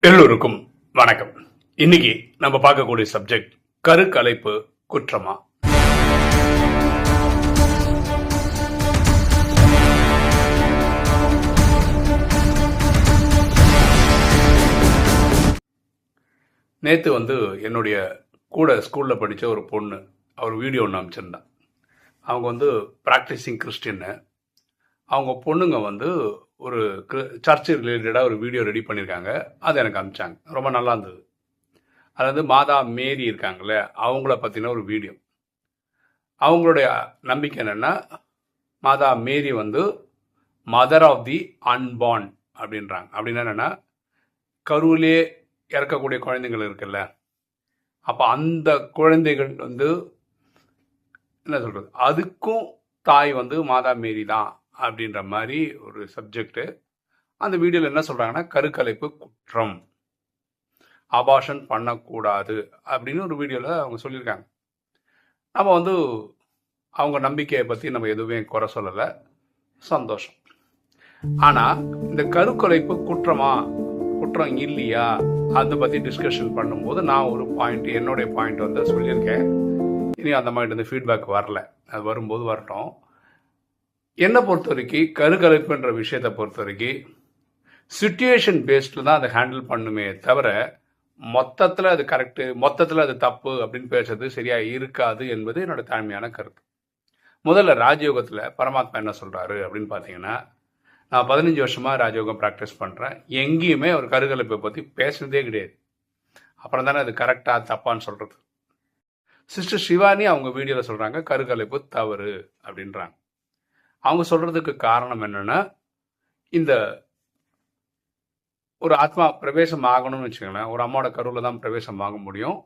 எல்லோருக்கும் வணக்கம். இன்னைக்கு நம்ம பார்க்கக்கூடிய சப்ஜெக்ட் கருக்கலைப்பு குற்றமா? நேற்று வந்து என்னுடைய கூட ஸ்கூலில் படித்த ஒரு பொண்ணு அவர் வீடியோ ஒன்று அமைச்சிருந்தான் அவங்க வந்து ப்ராக்டிஸிங் கிறிஸ்டின்னு அவங்க பொண்ணுங்க வந்து ஒரு சர்ச்சு ரிலேட்டடாக ஒரு வீடியோ ரெடி பண்ணியிருக்காங்க அது எனக்கு அனுப்பிச்சாங்க ரொம்ப நல்லா இருந்தது. அது வந்து மாதா மேரி இருக்காங்கல்ல அவங்கள பற்றின ஒரு வீடியோ அவங்களுடைய நம்பிக்கை என்னென்னா மாதா மேரி வந்து மதர் ஆஃப் தி அன்பார்ன் அப்படின்றாங்க. அப்படின்னா என்னென்னா கருவிலே இறக்கக்கூடிய குழந்தைகள் இருக்குல்ல அப்போ அந்த குழந்தைகள் வந்து என்ன சொல்கிறது அதுக்கும் தாய் வந்து மாதா மேரி தான். அப்படின்ற மாதிரி ஒரு சப்ஜெக்ட்டு அந்த வீடியோவில் என்ன சொல்கிறாங்கன்னா கருக்கலைப்பு குற்றம். அபாஷன் பண்ணக்கூடாது அப்படின்னு ஒரு வீடியோவில் அவங்க சொல்லியிருக்காங்க. நம்ம வந்து அவங்க நம்பிக்கையை பற்றி நம்ம எதுவுமே குறை சொல்லலை. சந்தோஷம். ஆனால் இந்த கருக்கலைப்பு குற்றமா? குற்றம் இல்லையா? அதை பற்றி டிஸ்கஷன் பண்ணும்போது நான் ஒரு பாயிண்ட் என்னுடைய பாயிண்ட் வந்து சொல்லியிருக்கேன். இனி அந்த மாதிரி வந்து ஃபீட்பேக் வரல. அது வரும்போது வரட்டும். என்னை பொறுத்த வரைக்கும் கருக்கலைப்புன்ற விஷயத்தை பொறுத்த வரைக்கும் சுச்சுவேஷன் பேஸ்டில் தான் அதை ஹேண்டில் பண்ணுமே தவிர மொத்தத்தில் அது கரெக்டு மொத்தத்தில் அது தப்பு அப்படின்னு பேசுறது சரியாக இருக்காது என்பது என்னோட தாழ்மையான கருத்து. முதல்ல ராஜயோகத்தில் பரமாத்மா என்ன சொல்கிறாரு அப்படின்னு பார்த்தீங்கன்னா நான் பதினஞ்சு வருஷமாக ராஜயோகம் ப்ராக்டிஸ் பண்ணுறேன் எங்கேயுமே ஒரு கருகலைப்பை பற்றி பேசுனதே கிடையாது. அப்புறம் தானே அது கரெக்டாக தப்பான்னு சொல்கிறது சிஸ்டர் சிவானி அவங்க வீடியோவில் சொல்கிறாங்க கருகலைப்பு தவறு அப்படின்றாங்க. அவங்க சொல்கிறதுக்கு காரணம் என்னன்னா இந்த ஒரு ஆத்மா பிரவேசம் ஆகணும்னு வச்சுக்கோங்களேன். ஒரு அம்மாவோட கருவில் தான் பிரவேசம் ஆக முடியும்.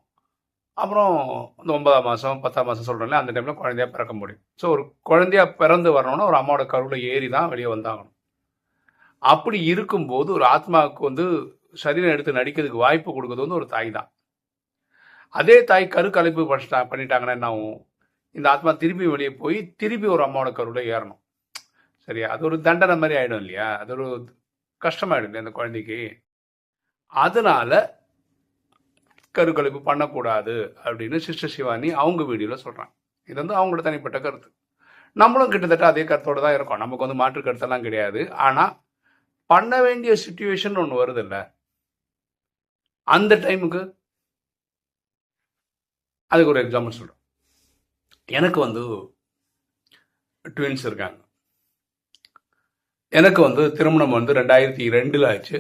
அப்புறம் இந்த ஒன்பதாம் மாதம் பத்தாம் மாதம் சொல்கிறேன்ல அந்த டைமில் குழந்தையா பிறக்க முடியும். ஸோ ஒரு குழந்தையா பிறந்து வரணும்னா ஒரு அம்மாவோட கருவில் ஏறி தான் வெளியே வந்தாகணும். அப்படி இருக்கும்போது ஒரு ஆத்மாவுக்கு வந்து சரீரம் எடுத்து நடிக்கிறதுக்கு வாய்ப்பு கொடுக்குறது வந்து ஒரு தாய் தான். அதே தாய் கரு கலைப்பு பண்ணிட்டா பண்ணிட்டாங்கன்னா என்ன ஆகும்? இந்த ஆத்மா திருப்பி வெளியே போய் திருப்பி ஒரு அம்மாவோட கருவில் ஏறணும். சரியா? அது ஒரு தண்டனை மாதிரி ஆகிடும் இல்லையா? அது ஒரு கஷ்டமாயிடும் இல்லையா அந்த குழந்தைக்கு? அதனால கருக்கலைப்பு பண்ணக்கூடாது அப்படின்னு சிஸ்டர் சிவானி அவங்க வீடியோவில் சொல்கிறாங்க இது வந்து அவங்களோட தனிப்பட்ட கருத்து. நம்மளும் கிட்டத்தட்ட அதே கருத்தோடு தான் இருக்கோம். நமக்கு வந்து மாற்று கருத்தெல்லாம் கிடையாது. ஆனால் பண்ண வேண்டிய சுச்சுவேஷன் ஒன்று வருது இல்லை அந்த டைமுக்கு அதுக்கு ஒரு எக்ஸாம்பிள் சொல்கிறேன் எனக்கு வந்து ட்வின்ஸ் இருக்காங்க. எனக்கு வந்து திருமணம் வந்து ரெண்டாயிரத்தி ரெண்டில் ஆச்சு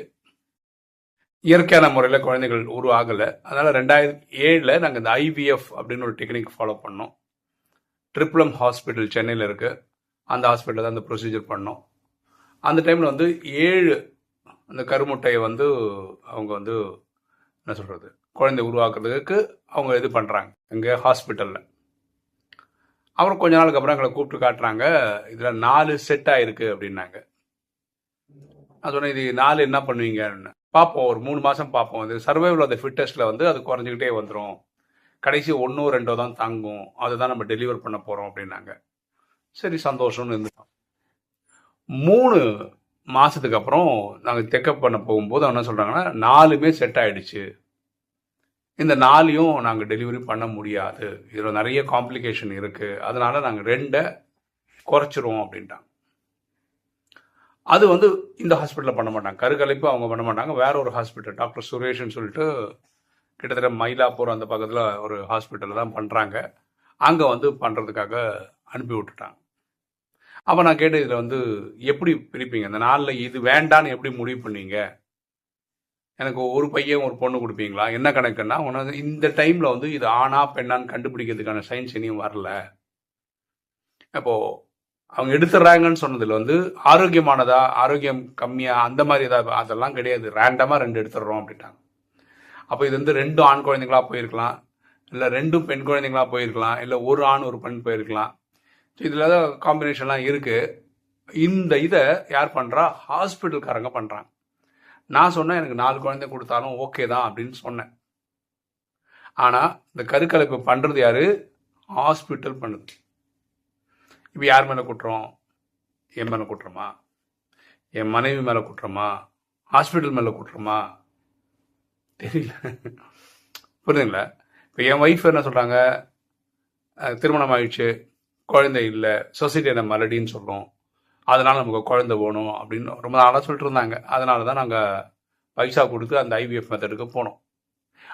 இயற்கையான முறையில் குழந்தைகள் உருவாகலை. அதனால் ரெண்டாயிரத்தி ஏழில் நாங்கள் இந்த ஐவிஎஃப் அப்படின்னு ஒரு டெக்னிக் ஃபாலோ பண்ணோம். ட்ரிப்ளம் ஹாஸ்பிட்டல் சென்னையில் இருக்குது அந்த ஹாஸ்பிட்டலில் தான் அந்த ப்ரொசீஜர் பண்ணோம். அந்த டைமில் வந்து ஏழு அந்த கருமுட்டையை வந்து அவங்க வந்து என்ன சொல்கிறது குழந்தை உருவாக்குறதுக்கு அவங்க இது பண்ணுறாங்க இங்கே ஹாஸ்பிட்டலில் அப்புறம் கொஞ்ச நாளுக்கு அப்புறம் எங்களை கூப்பிட்டு காட்டுறாங்க இதில் நாலு செட் ஆகிருக்கு அப்படின்னாங்க. நான் சொன்னேன் இது நாலு என்ன பண்ணுவீங்கன்னு பார்ப்போம் ஒரு மூணு மாதம் பார்ப்போம். இது சர்வைவல் ஆஃப் த ஃபிட்டஸ்ட்டில் வந்து அது குறைஞ்சிக்கிட்டே வந்துடும் கடைசி ஒன்றோ ரெண்டோ தான் தாங்கும். அதை தான் நம்ம டெலிவர் பண்ண போகிறோம் அப்படின்னாங்க. சரி சந்தோஷம்னு இருந்துட்டோம். மூணு மாதத்துக்கு அப்புறம் நாங்கள் செக்கப் பண்ண போகும்போது என்ன சொல்கிறாங்கன்னா நாலுமே செட் ஆகிடுச்சு இந்த நாளையும் நாங்கள் டெலிவரி பண்ண முடியாது. இதில் நிறைய காம்ப்ளிகேஷன் இருக்குது அதனால் நாங்கள் ரெண்டை குறைச்சிருவோம் அப்படின்ட்டாங்க. அது வந்து இந்த ஹாஸ்பிட்டலில் பண்ண மாட்டாங்க. கருக்கலைப்பு அவங்க பண்ண மாட்டாங்க. வேற ஒரு ஹாஸ்பிட்டல் டாக்டர் சுரேஷ்னு சொல்லிட்டு கிட்டத்தட்ட மயிலாப்பூர் அந்த பக்கத்தில் ஒரு ஹாஸ்பிட்டலில் தான் பண்ணுறாங்க அங்கே வந்து பண்ணுறதுக்காக அனுப்பி விட்டுட்டாங்க. அப்போ நான் கேட்டு இதில் வந்து எப்படி பிரிப்பீங்க? இந்த நாளில் இது வேண்டான்னு எப்படி முடிவு பண்ணீங்க? எனக்கு ஒரு பையன் ஒரு பொண்ணு கொடுப்பீங்களா? என்ன கணக்குன்னா உனக்கு இந்த டைமில் வந்து இது ஆனா பெண்ணான்னு கண்டுபிடிக்கிறதுக்கான சயின்ஸ் இனியும் வரல. அப்போது அவங்க எடுத்துடுறாங்கன்னு சொன்னதில் வந்து ஆரோக்கியமானதா ஆரோக்கியம் கம்மியா அந்த மாதிரி ஏதாவது அதெல்லாம் கிடையாது. ரேண்டமாக ரெண்டு எடுத்துடுறோம் அப்படின்ட்டாங்க. அப்போ இது வந்து ரெண்டும் ஆண் குழந்தைங்களா போயிருக்கலாம். இல்லை ரெண்டும் பெண் குழந்தைங்களா போயிருக்கலாம். இல்லை ஒரு ஆண் ஒரு பெண் போயிருக்கலாம். ஸோ இதில் தான் காம்பினேஷன்லாம் இருக்குது இந்த இதை யார் பண்ணுறா ஹாஸ்பிட்டல்காரங்க பண்ணுறாங்க நான் சொன்னேன் எனக்கு நாலு குழந்தை கொடுத்தாலும் ஓகே தான் அப்படின்னு சொன்னேன். ஆனால் இந்த கருக்கலைப்பு பண்ணுறது யார்? ஹாஸ்பிட்டல் பண்ணுது. இப்போ யார் மேலே குற்றம்? என் மேலே குற்றமா? என் மனைவி மேலே குற்றமா? ஹாஸ்பிட்டல் மேலே குற்றமா? தெரியல. புரியுதுங்களா? இப்போ என் ஒய்ஃப் என்ன சொல்கிறாங்க திருமணம் ஆயிடுச்சு குழந்தை இல்லை சொசைட்டி என்ன மலடின்னு சொல்லும் அதனால் நமக்கு குழந்தை வேணும் அப்படின்னு ரொம்ப நாளாக சொல்லிட்டு இருந்தாங்க. அதனால தான் நாங்கள் பைசா கொடுத்து அந்த ஐவிஎஃப் மெத்தடுக்கு போனோம்.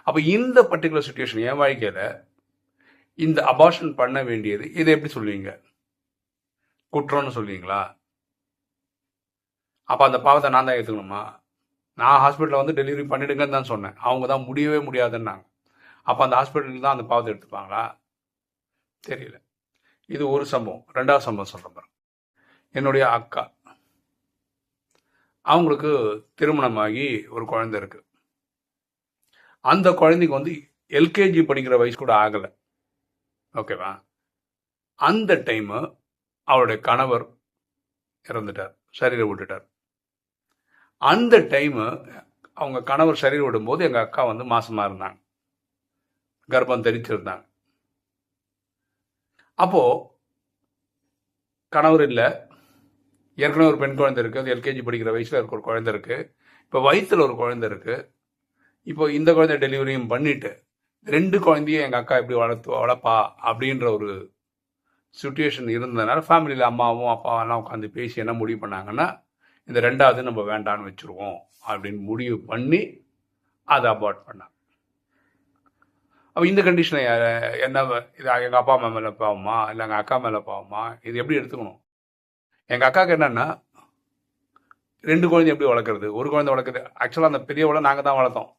அப்போ இந்த பர்டிகுலர் சுச்சுவேஷன் என் வாழ்க்கையில் இந்த அபார்ஷன் பண்ண வேண்டியது இதை எப்படி சொல்லுவீங்க? குற்றம்னு சொல்லுவீங்களா? அப்போ அந்த பாவத்தை நான் தான் ஏற்றுக்கணுமா நான் ஹாஸ்பிட்டலில் வந்து டெலிவரி பண்ணிடுங்கன்னு தான் சொன்னேன். அவங்க தான் முடியவே முடியாதுன்னாங்க. அப்போ அந்த ஹாஸ்பிட்டலில் தான் அந்த பாவத்தை எடுத்துப்பாங்களா? தெரியல. இது ஒரு சம்பவம். ரெண்டாவது சம்பவம் சொல்கிற பாருங்க. என்னுடைய அக்கா. அவங்களுக்கு திருமணமாகி ஒரு குழந்தை இருக்கு. அந்த குழந்தைக்கு வந்து எல்கேஜி படிக்கிற வயசு கூட ஆகலை. ஓகேவா? அந்த டைமு அவருடைய கணவர் இறந்துட்டார் சரீரை விட்டுட்டார். அந்த டைமு அவங்க கணவர் சரீரம் விடும்போது எங்கள் அக்கா வந்து மாசமாக இருந்தாங்க. கர்ப்பம் தெரிச்சிருந்தாங்க. அப்போது கணவர் இல்லை. ஏற்கனவே ஒரு பெண் குழந்தை இருக்குது அது எல்கேஜி படிக்கிற வயசில் இருக்க ஒரு குழந்தை இருக்குது இப்போ வயிற்றில் ஒரு குழந்தை இருக்குது இப்போ இந்த குழந்தை டெலிவரியும் பண்ணிட்டு ரெண்டு குழந்தையும் எங்கள் அக்கா எப்படி வளர்த்து வளர்ப்பா அப்படின்ற ஒரு சுச்சுவேஷன் இருந்ததுனால ஃபேமிலியில் அம்மாவும் அப்பாவும் எல்லாம் உட்காந்து பேசி என்ன முடிவு பண்ணாங்கன்னா இந்த ரெண்டாவது நம்ம வேண்டான்னு வச்சுருவோம் அப்படின்னு முடிவு பண்ணி அதை அபார்ட் பண்ணாங்க. அப்போ இந்த கண்டிஷனை என்ன இது எங்கள் அப்பா அம்மா மேலே பாவமா? இல்லை எங்கள் அக்கா மேலே பாவமா? இது எப்படி எடுத்துக்கணும்? எங்கள் அக்காவுக்கு என்னென்னா ரெண்டு குழந்தை எப்படி வளர்க்குறது? ஒரு குழந்தை வளர்க்குறது ஆக்சுவலாக அந்த பெரியவளை நாங்கள் தான் வளர்த்தோம்.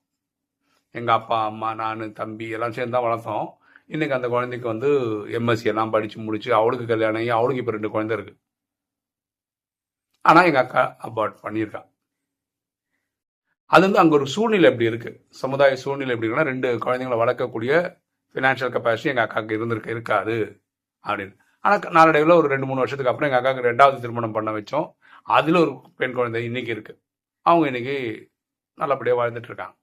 எங்கள் அப்பா அம்மா நான் தம்பி எல்லாம் சேர்ந்து தான் வளர்த்தோம். இன்றைக்கி அந்த குழந்தைக்கு வந்து எம்எஸ்சி எல்லாம் படித்து முடிச்சு அவளுக்கு கல்யாணம் ஆகி அவளுக்கு இப்போ ரெண்டு குழந்தை இருக்குது ஆனால் எங்கள் அக்கா அபார்ட் பண்ணியிருக்கான் அது வந்து அங்கே ஒரு சூழ்நிலை எப்படி இருக்குது சமுதாய சூழ்நிலை எப்படி இருக்குன்னா ரெண்டு குழந்தைங்களை வளர்க்கக்கூடிய ஃபினான்ஷியல் கெப்பாசிட்டி எங்கள் அக்காவுக்கு இருந்திருக்க இருக்காது அப்படின்னு. ஆனால் நாளடைவில் ஒரு ரெண்டு மூணு வருஷத்துக்கு அப்புறம் எங்கள் அக்காவுக்கு ரெண்டாவது திருமணம் பண்ண வச்சோம். அதில் ஒரு பெண் குழந்தை இன்னைக்கு இருக்கு. அவங்க இன்னைக்கு நல்லபடியாக வாழ்ந்துட்டு இருக்காங்க.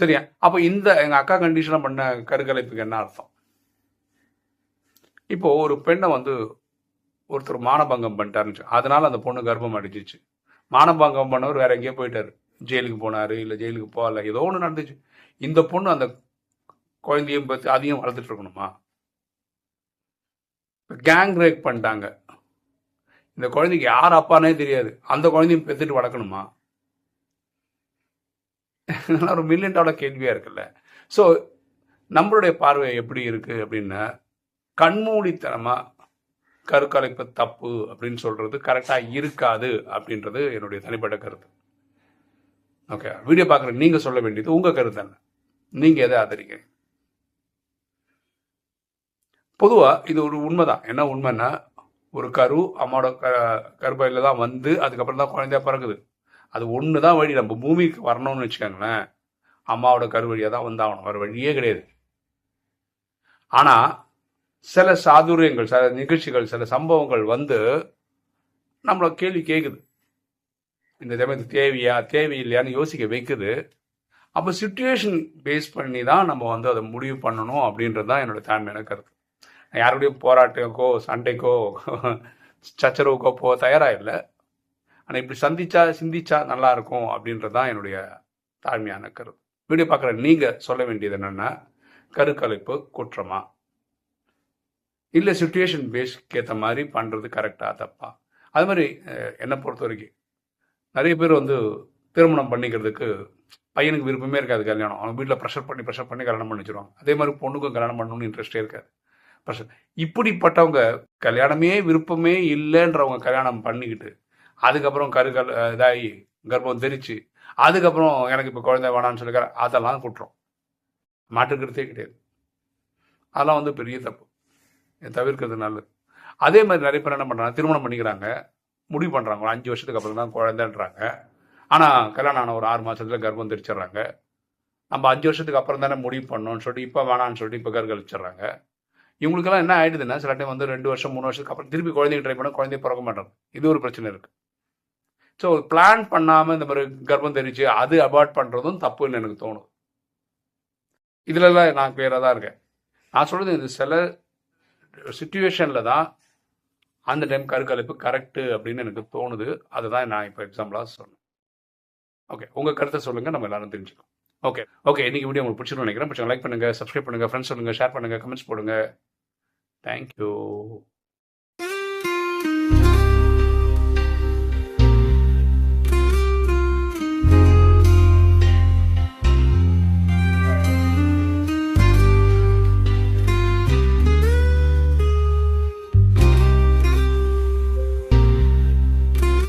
சரியா? அப்போ இந்த எங்கள் அக்கா கண்டிஷனை பண்ண கருக்கலைப்புக்கு என்ன அர்த்தம்? இப்போ ஒரு பெண்ணை வந்து ஒருத்தர் மானபங்கம் பண்ணிட்டாருன்னு அதனால அந்த பொண்ணு கர்ப்பம் அடிச்சிச்சு. மானபங்கம் பண்ணவர் வேற எங்கேயோ போயிட்டாரு. ஜெயிலுக்கு போனாரு இல்லை ஜெயிலுக்கு போகல ஏதோ ஒன்று நடந்துச்சு. இந்த பொண்ணு அந்த குழந்தையும் பற்றி அதையும் வளர்த்துட்டு இருக்கணுமா? கேங் ரேக் பண்ணிட்டாங்க. இந்த குழந்தைக்கு யார் அப்பானே தெரியாது. அந்த குழந்தையும் பெற்றுட்டு வளர்க்கணுமா? ஒரு மில்லியன் டாலர் கேள்வியாக இருக்குல்ல. ஸோ நம்மளுடைய பார்வை எப்படி இருக்குது அப்படின்னா கண்மூடித்தனமாக கருக்கலைப்பு தப்பு அப்படின்னு சொல்கிறது கரெக்டாக இருக்காது அப்படின்றது என்னுடைய தனிப்பட்ட கருத்து. ஓகே வீடியோ பார்க்குற நீங்கள் சொல்ல வேண்டியது உங்கள் கருத்து என்ன? நீங்கள் எதை ஆதரிக்கிறீங்க? பொதுவாக இது ஒரு உண்மை தான் என்ன உண்மைன்னா ஒரு கரு அம்மாவோட க கருப்பையில் தான் வந்து அதுக்கப்புறம் தான் குழந்தையா பிறகுது அது ஒன்று தான் வழி. நம்ம பூமிக்கு வரணும்னு வச்சுக்கோங்களேன் அம்மாவோட கருவழியாக தான் வந்தாகணும். வேறு வழியே கிடையாது. ஆனால் சில சாதுரியங்கள் சில நிகழ்ச்சிகள் சில சம்பவங்கள் வந்து நம்மளை கேள்வி கேட்குது இந்த சமயத்து தேவையா தேவையில்லையான்னு யோசிக்க வைக்குது. அப்போ சுச்சுவேஷன் பேஸ் பண்ணி தான் நம்ம வந்து அதை முடிவு பண்ணணும் அப்படின்றது தான் என்னோட தாழ்மையான கருத்து. யாருடைய போராட்டக்கோ சண்டைக்கோ சச்சரவுக்கோ போக தயாராக இல்லை. ஆனால் இப்படி சந்திச்சா சிந்திச்சா நல்லா இருக்கும் அப்படின்றது தான் என்னுடைய தாழ்மையான கருத்து. வீடியோ பார்க்குற நீங்கள் சொல்ல வேண்டியது என்னென்னா கருக்கலைப்பு குற்றமா? இல்லை சுச்சுவேஷன் பேஸ்க்கு ஏற்ற மாதிரி பண்ணுறது கரெக்டாக தப்பா? அது மாதிரி என்னை பொறுத்த வரைக்கும் நிறைய பேர் வந்து திருமணம் பண்ணிக்கிறதுக்கு பையனுக்கு விருப்பமே இருக்காது கல்யாணம். அவங்க வீட்டில் ப்ரெஷர் பண்ணி ப்ரெஷர் பண்ணி கல்யாணம் பண்ணி வச்சுருவாங்க. அதே மாதிரி பொண்ணுக்கும் கல்யாணம் பண்ணணும்னு இன்ட்ரெஸ்டே இருக்காது. ப்ரெஷர் இப்படிப்பட்டவங்க கல்யாணமே விருப்பமே இல்லைன்றவங்க கல்யாணம் பண்ணிக்கிட்டு அதுக்கப்புறம் கருகல் இதாகி கர்ப்பம் தெரிச்சு அதுக்கப்புறம் எனக்கு இப்போ குழந்தை வேணான்னு சொல்லிக்கிற அதெல்லாம் குற்றம். மாற்றுக்கிறதே கிடையாது. அதெல்லாம் வந்து பெரிய தப்பு. தவிர்க்கிறது நல்லது. அதே மாதிரி நிறைய பேர் என்ன பண்ணுறாங்க திருமணம் பண்ணிக்கிறாங்க முடிவு பண்ணுறாங்க ஒரு அஞ்சு வருஷத்துக்கு அப்புறம் தான் குழந்தைன்றாங்க. ஆனால் கல்யாணம் ஆன ஒரு ஆறு மாதத்தில் கர்ப்பம் தெரிச்சிடுறாங்க. நம்ம அஞ்சு வருஷத்துக்கு அப்புறம் தானே முடிவு பண்ணோம்னு சொல்லிட்டு இப்போ வேணான்னு சொல்லிட்டு இப்போ கருக்கழிச்சிடுறாங்க இவங்களுக்கெல்லாம் என்ன ஆயிடுதுன்னா சில டைம் வந்து ரெண்டு வருஷம் மூணு வருஷத்துக்கு அப்புறம் திருப்பி குழந்தைங்க ட்ரை பண்ண குழந்தைய பிறக்க மாட்டாங்க. இது ஒரு பிரச்சனை இருக்குது ஸோ பிளான் பண்ணாமல் இந்த மாதிரி கர்ப்பம் தெரிச்சு அது அவாய்ட் பண்ணுறதும் தப்புன்னு எனக்கு தோணும். இதுலலாம் நான் கிளியராக தான் இருக்கேன். நான் சொல்கிறது இந்த சில சுச்சுவேஷனில் தான் அந்த டைம் கருக்கலைப்பு கரெக்டு அப்படின்னு எனக்கு தோணுது. அதுதான் நான் இப்போ எக்ஸாம்பிளாக சொன்னேன். ஓகே உங்கள் கருத்தை சொல்லுங்கள் நம்ம எல்லாரும் தெரிஞ்சுக்கலாம். ஓகே ஓகே இன்றைக்கி வீடியோ உங்களுக்கு பிடிச்சிருன்னு நினைக்கிறேன். பிடிச்சவங்க லைக் பண்ணுங்கள் சப்ஸ்கிரைப் பண்ணுங்கள் ஃப்ரெண்ட்ஸ் சொல்லுங்கள் ஷேர் பண்ணுங்கள் கமெண்ட்ஸ் போடுங்க தேங்க்யூ